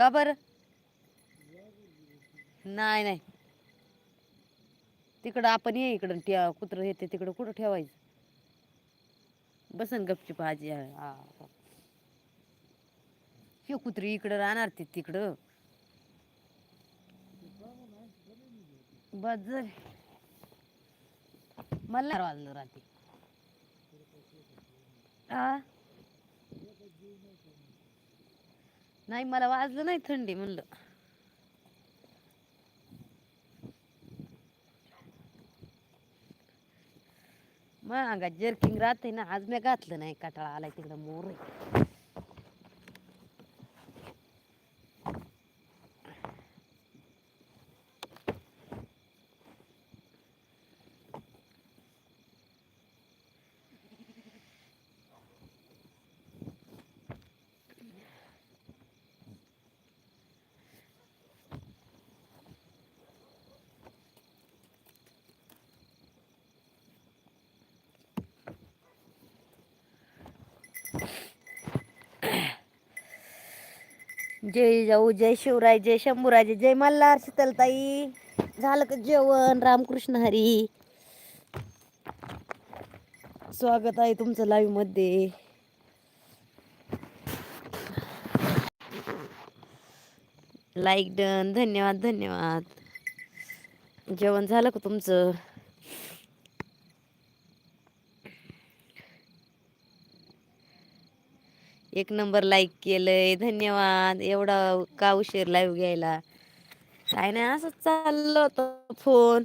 का बरं? नाही नाही. तिकडं आपण ये इकडं ठेवा कुत्रं येते तिकडं कुठं ठेवायचं? बसन गपची भाजी हा हे. कुत्री इकडं राहणार ती तिकडं. बस जर मला वाजलं राहते आ? नाही मला वाजलं नाही थंडी म्हणलं. मग अंगात जर्किंग राहते ना आज मी घातलं नाही कटाळा आलाय तिकडं मोर जय जाऊ जय शिवराय जय शंभूराजे जय मल्हार शीतलताई. झालं का जेवण? रामकृष्ण हरी. स्वागत आहे तुमचं लाईव्हमध्ये. लाईक डन धन्यवाद धन्यवाद. जेवण झालं का तुमचं? एक नंबर लाईक केलंय धन्यवाद एवढा का उशीर लाईव्ह घ्यायला? काय नाही असंच चाललं होतं फोन